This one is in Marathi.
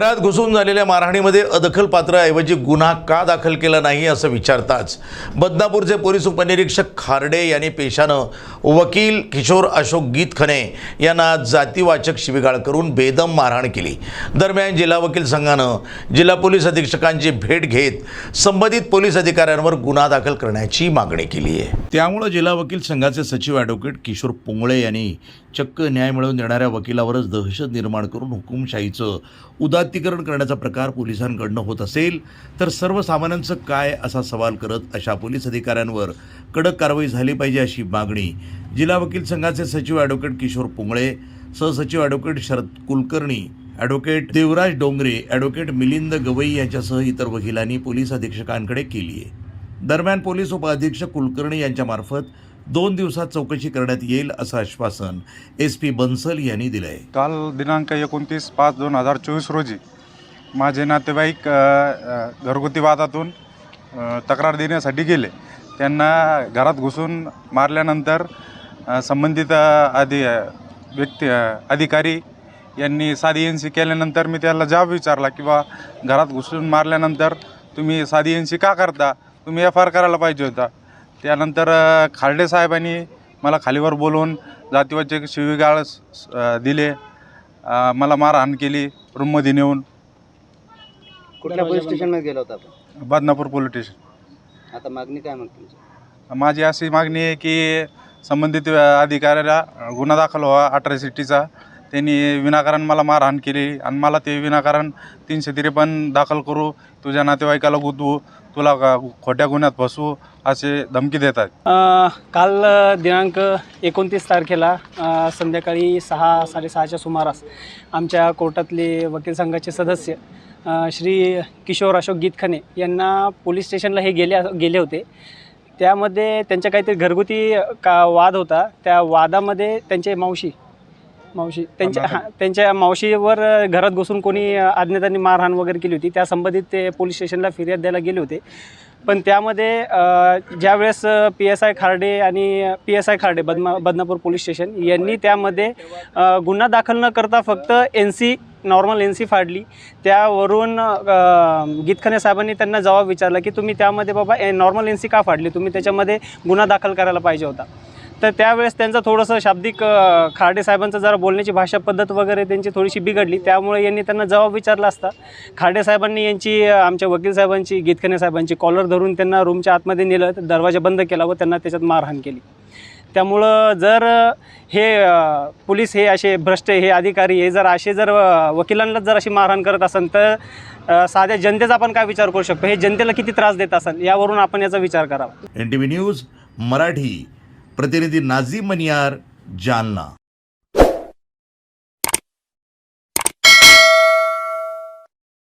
घरात घुसून झालेल्या मारहाणीमध्ये अदखलपात्राऐवजी गुन्हा का दाखल केला नाही असं विचारताच बदनापूरचे पोलीस उपनिरीक्षक खारडे यांनी पेशानं वकील किशोर अशोक गीतखने यांना जातीवाचक शिबिगाळ करून बेदम मारहाण केली. दरम्यान जिल्हा वकील संघानं जिल्हा पोलीस अधीक्षकांची भेट घेत संबंधित पोलीस अधिकाऱ्यांवर गुन्हा दाखल करण्याची मागणी केली आहे. त्यामुळं जिल्हा वकील संघाचे सचिव ॲडव्होकेट किशोर पुंगळे यांनी चक्क न्याय मिळवून देणाऱ्या वकिलावरच दहशत निर्माण करून हुकुमशाहीचं अतिक्रमण करण्याचा प्रकार पोलिसांकडनं होत असेल तर सर्वसामान्यांचं काय असा सवाल करत अशा पोलीस अधिकाऱ्यांवर कडक कारवाई झाली पाहिजे अशी मागणी जिल्हा वकील संघाचे सचिव ॲडव्होकेट किशोर पुंगळे सहसचिव advocate Sharad Kulkarni advocate Devraj Dongre advocate Milind Gavai यांच्यासह इतर वकिलांनी पोलीस अधीक्षकांकडे केली आहे दरम्यान पोलीस उपअधीक्षक कुलकर्णी यांच्यामार्फत दोन दिवसात चौकशी करण्यात येईल असं आश्वासन एस पी बन्सल यांनी दिलं आहे काल दिनांक एकोणतीस पाच दोन हजार चोवीस रोजी माझे नातेवाईक अ, घरगुती वादातून अ, तक्रार देण्यासाठी गेले. त्यांना घरात घुसून मारल्यानंतर अ, संबंधित अ, अधि अ, व्यक्ती अ, अधिकारी यांनी साधी एन सी केल्यानंतर मी त्याला जाब विचारला किंवा घरात घुसून मारल्यानंतर तुम्ही साधी एन सी का करता? तुम्ही एफ आर करायला पाहिजे होता. त्यानंतर खार्डे साहेबांनी मला खालीवर बोलवून जातीवाचे शिवीगाळ दिले. अ, मला मारहाण केली रूममध्ये नेऊन कुठल्या पोलीस स्टेशनमध्ये गेला होता आपण? बदनापूर पोलीस स्टेशन आता मागणी काय मग तुमची? माझी अशी मागणी आहे की संबंधित अधिकाऱ्याला गुन्हा दाखल व्हावा अट्रॅसिटीचा त्यांनी विनाकारण मला मारहाण केली आणि मला ते विनाकारण तीनशे त्रेपन्न दाखल करू तुझ्या नातेवाईकाला गुंतवू तुला खोट्या गुन्ह्यात फसवू असे धमकी देतात. काल दिनांक एकोणतीस तारखेला संध्याकाळी सहा साडेसहाच्या सुमारास आमच्या कोर्टातले वकील संघाचे सदस्य श्री किशोर अशोक गीतखने यांना पोलीस स्टेशनला हे गेले गेले होते. त्यामध्ये त्यांच्या काहीतरी घरगुती का वाद होता. त्या वादामध्ये त्यांचे मावशी मावशी. त्यांच्या हां त्यांच्या मावशीवर घरात घुसून कोणी अज्ञातांनी मारहाण वगैरे केली होती. त्या संबंधित ते पोलीस स्टेशनला फिर्याद द्यायला गेले होते. पण त्यामध्ये अ, ज्यावेळेस पी एस आय खार्डे आणि पी एस आय खार्डे बदमा बदनापूर पोलीस स्टेशन यांनी त्यामध्ये अ, गुन्हा दाखल न करता फक्त N C normal N C फाडली. त्यावरून अ, गीतखने साहेबांनी त्यांना जबाब विचारला की तुम्ही त्यामध्ये बाबा नॉर्मल एन सी का फाडली? तुम्ही त्याच्यामध्ये गुन्हा दाखल करायला पाहिजे होता. तर त्यावेळेस त्यांचं थोडंसं शाब्दिक अ, खार्डे साहेबांचं जरा बोलण्याची भाषा पद्धत वगैरे त्यांची थोडीशी बिघडली. त्यामुळे यांनी त्यांना जबाब विचारला असता. खार्डे साहेबांनी यांची आमच्या वकील साहेबांची गीतखने साहेबांची कॉलर धरून त्यांना रूमच्या आतमध्ये नेलं तर दरवाजा बंद केला व त्यांना त्याच्यात मारहाण केली. त्यामुळं जर हे पोलीस हे असे भ्रष्ट हे अधिकारी हे जर असे जर वकिलांनाच जर अशी मारहाण करत असेल तर साध्या जनतेचा आपण काय विचार करू शकतो? हे जनतेला किती त्रास देत असेल यावरून आपण याचा विचार करावा. N T V news Marathi. प्रतिनिधी नाझी मनियार जालना.